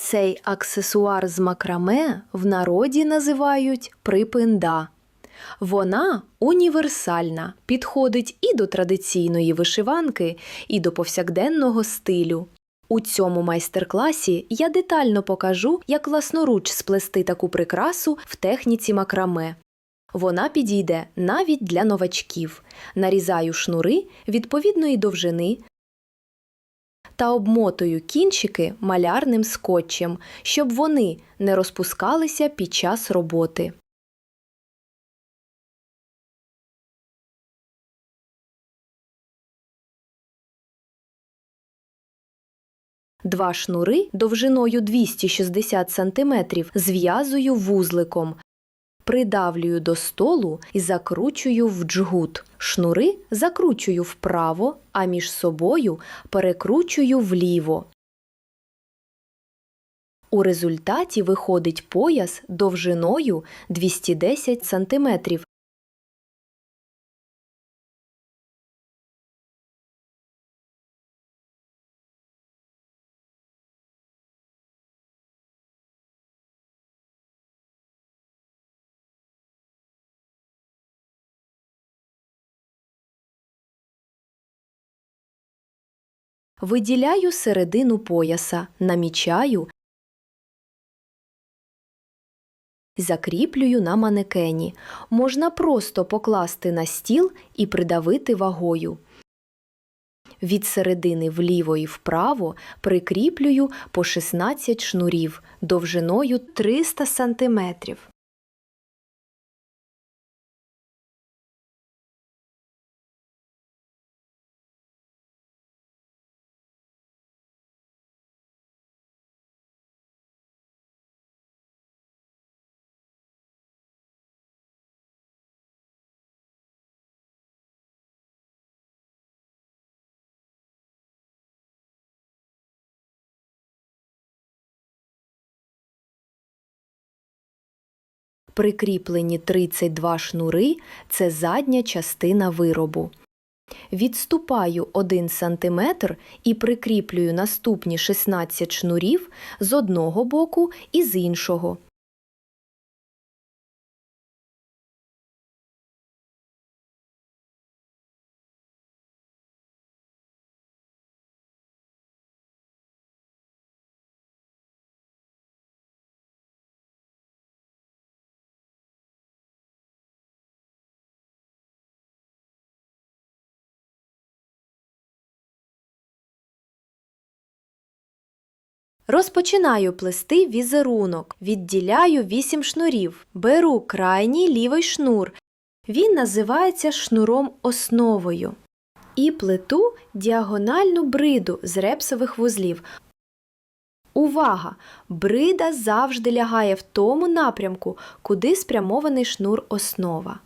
Цей аксесуар з макраме в народі називають припинда. Вона універсальна, підходить і до традиційної вишиванки, і до повсякденного стилю. У цьому майстер-класі я детально покажу, як власноруч сплести таку прикрасу в техніці макраме. Вона підійде навіть для новачків. Нарізаю шнури відповідної довжини та обмотую кінчики малярним скотчем, щоб вони не розпускалися під час роботи. Два шнури довжиною 260 см зв'язую вузликом, придавлюю до столу і закручую в джгут. Шнури закручую вправо, а між собою перекручую вліво. У результаті виходить пояс довжиною 210 см. Виділяю середину пояса, намічаю, закріплюю на манекені. Можна просто покласти на стіл і придавити вагою. Від середини вліво і вправо прикріплюю по 16 шнурів довжиною 300 см. Прикріплені 32 шнури це задня частина виробу. Відступаю 1 см і прикріплюю наступні 16 шнурів з одного боку і з іншого. Розпочинаю плести візерунок. Відділяю 8 шнурів. Беру крайній лівий шнур. Він називається шнуром основою. І плету діагональну бриду з репсових вузлів. Увага! Брида завжди лягає в тому напрямку, куди спрямований шнур основа.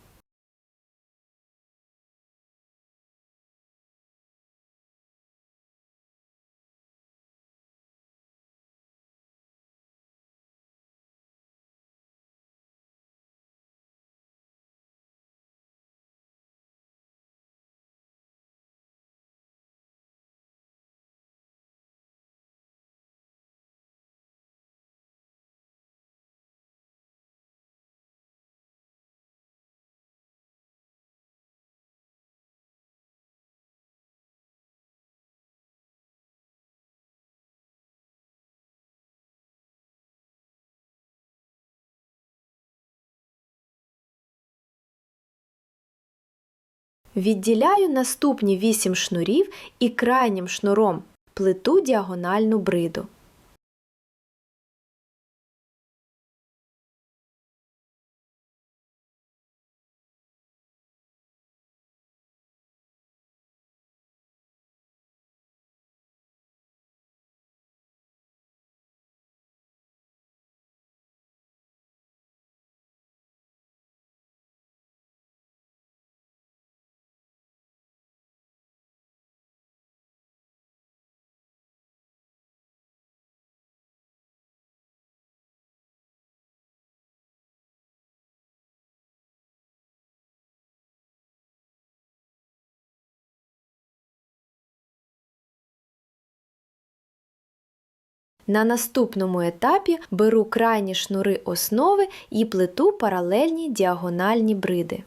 Відділяю наступні 8 шнурів і крайнім шнуром плиту діагональну бриду. На наступному етапі беру крайні шнури основи і плету паралельні діагональні бриди.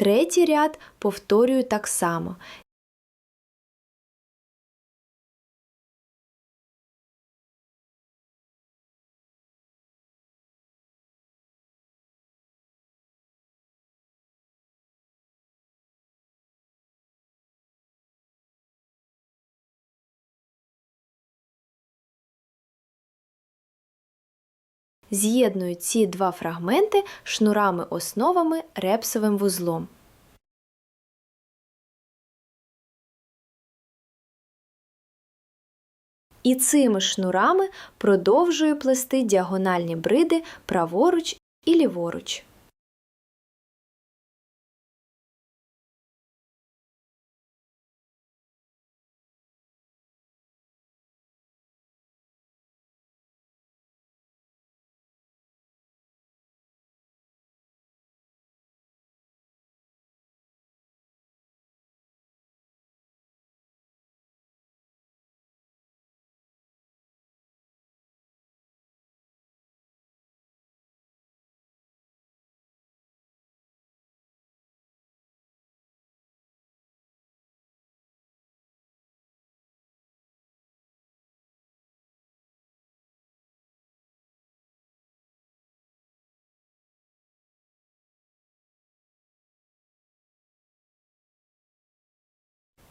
Третій ряд повторюю так само. З'єдную ці два фрагменти шнурами-основами репсовим вузлом. І цими шнурами продовжую плести діагональні бриди праворуч і ліворуч.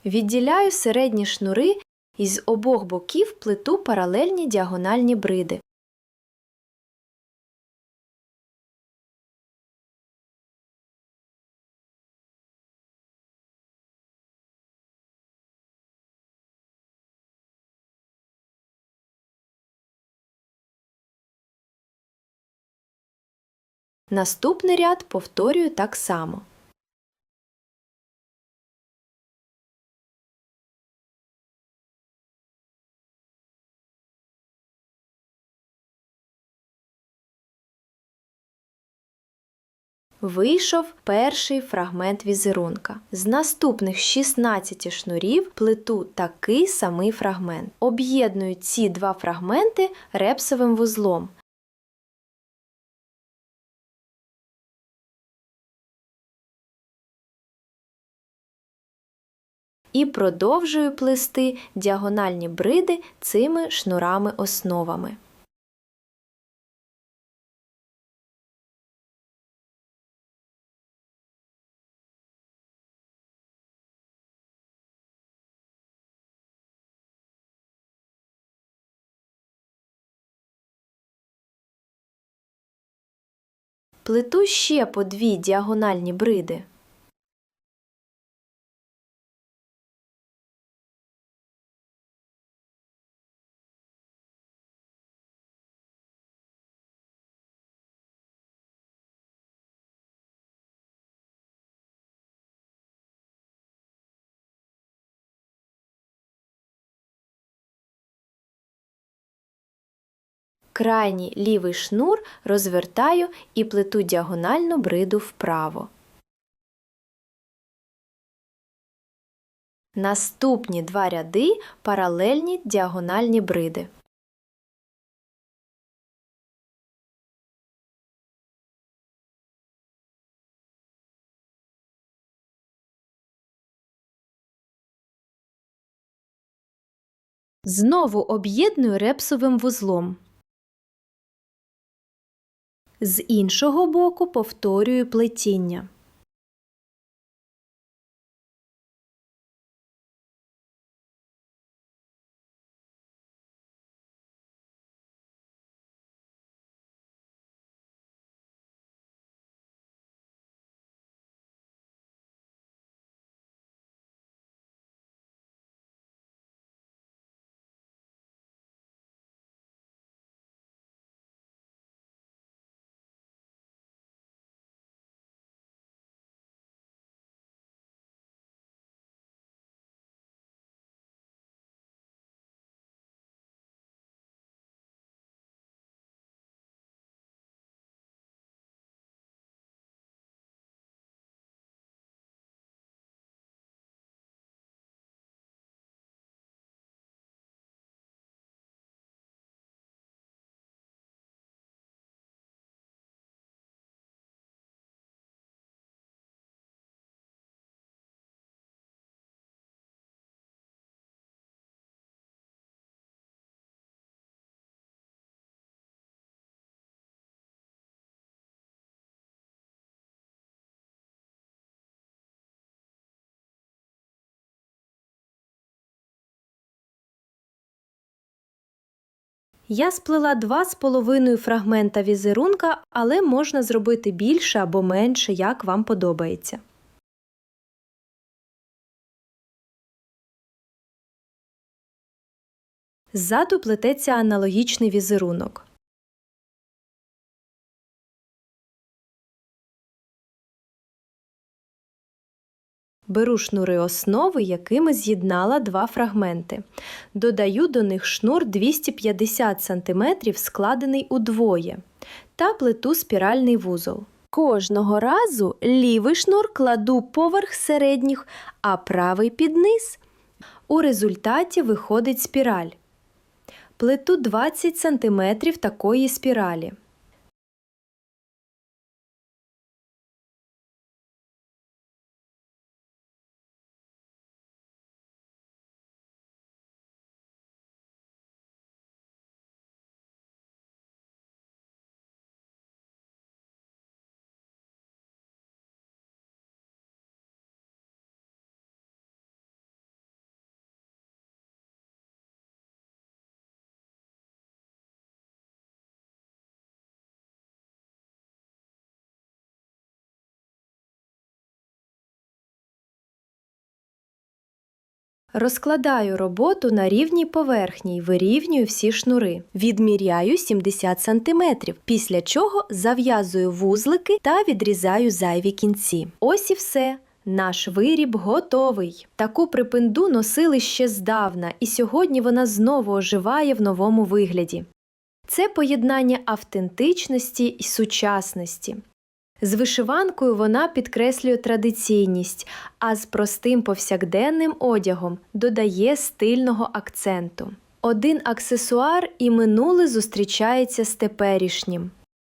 Відділяю середні шнури і з обох боків плету паралельні діагональні бриди. Наступний ряд повторюю так само. Вийшов перший фрагмент візерунка. З наступних 16 шнурів плету такий самий фрагмент. Об'єдную ці два фрагменти репсовим вузлом. І продовжую плести діагональні бриди цими шнурами-основами. Плету ще по дві діагональні бриди. Крайній лівий шнур розвертаю і плету діагональну бриду вправо. Наступні два ряди паралельні діагональні бриди. Знову об'єдную репсовим вузлом. З іншого боку повторюю плетіння. Я сплела два з половиною фрагмента візерунка, але можна зробити більше або менше, як вам подобається. Ззаду плететься аналогічний візерунок. Беру шнури основи, якими з'єднала два фрагменти. Додаю до них шнур 250 см, складений удвоє, та плету спіральний вузол. Кожного разу лівий шнур кладу поверх середніх, а правий під низ. У результаті виходить спіраль. Плету 20 см такої спіралі. Розкладаю роботу на рівній поверхні вирівнюю всі шнури. Відміряю 70 см, після чого зав'язую вузлики та відрізаю зайві кінці. Ось і все. Наш виріб готовий. Таку припинду носили ще здавна, і сьогодні вона знову оживає в новому вигляді. Це поєднання автентичності і сучасності. З вишиванкою вона підкреслює традиційність, а з простим повсякденним одягом додає стильного акценту. Один аксесуар і минуле зустрічається з теперішнім.